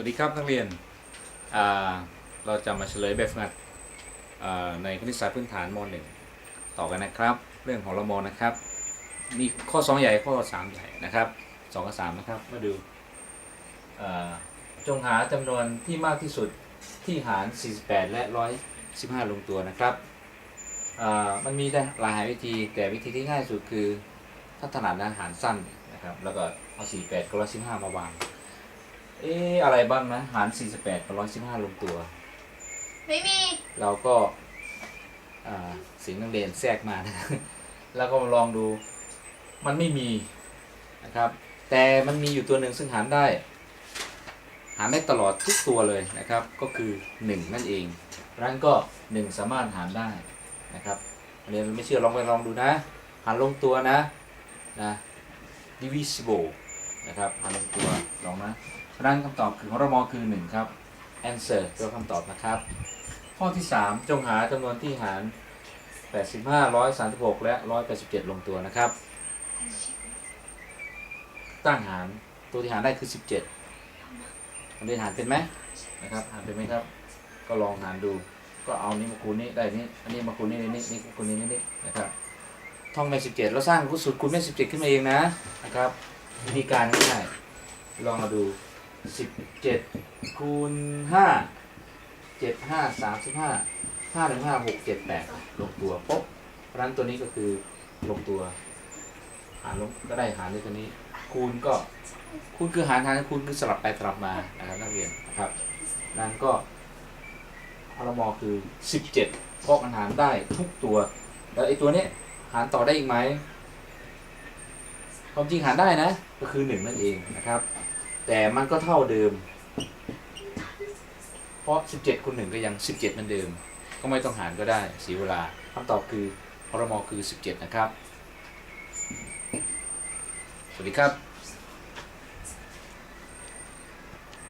วัสดีครับนักเรียน เราจะมาเฉลยแบบฝึกหัดในคณิตศาสตร์พื้นฐานม .1 ต่อกันนะครับ เรื่องของละมนะครับ มีข้อ 2 ใหญ่ข้อ 3 ใหญ่นะครับ2กับ3นะครับ มาดูจงหาจำนวนที่มากที่สุดที่หาร 48 และ 115 ลงตัวนะครับ มันมีได้หลายวิธีแต่วิธีที่ง่ายสุดคือถ้าถนัดนะหารสั้นนะครับ แล้วก็เอา 48 กับ 115 มาวาง เอ๊ะอะไรบ้างนะ หาร 48กับ115ลงตัว ไม่มีเราก็ อ่าเสียงนักเรียนแทรกมานะ แล้วก็มาลองดู มันไม่มีนะครับ แต่มันมีอยู่ตัวหนึ่งซึ่งหารได้ หารได้ตลอดทุกตัวเลยนะครับ ก็คือ 1 นั่นเองเพราะฉะนั้นก็ 1 สามารถหารได้นะครับเรียนไม่เชื่อลองไปลองดูนะ หารลงตัวนะนะ divisible นะครับหารลงตัวลองนะเพราะนั้นคำตอบคือของเรามอคือ 1 ครับ answer ตัวคำตอบนะครับ ข้อที่ 3 จงหาจำนวนที่หาร 85 136 และ 187 ลงตัวนะครับ ตั้งหารตัวที่หารได้คือ 17อันนี้หารเป็นไหมนะครับหารเป็นไหมครับ ก็ลองหารดู ก็เอานี้มาคูณนี้ได้นี้อันนี้มาคูณนี้นี่นี่นี่คูณนี้นี่นี่นะครับท่องแม่17แล้วสร้างสูตรคูณแม่17ขึ้นมาเองนะนะครับ วิธีการง่ายๆลองมาดู 17คูณ5 7 5 35 5 1 5 6 7 8 ลงตัวปุ๊บเพราะฉะนั้นตัวนี้ก็คือลงตัว หารลงก็ได้หารด้วยตัวนี้ คูณก็คูณคือหารหารคูณคือสลับไปสลับมานะครับนักเรียนนะครับนั้นก็พลมคือ 17เพราะมันหารได้ทุกตัว แล้วไอ้ตัวเนี้ยหารต่อได้อีกไหม ความจริงหารได้นะ ก็คือหนึ่งนั่นเองนะครับ แต่มันก็เท่าเดิม เพราะ 17คูณ1ก็ยัง 17เหมือนเดิม ก็ไม่ต้องหารก็ได้เสียเวลาคำตอบคือพรมคือ 17 นะครับ สวัสดีครับ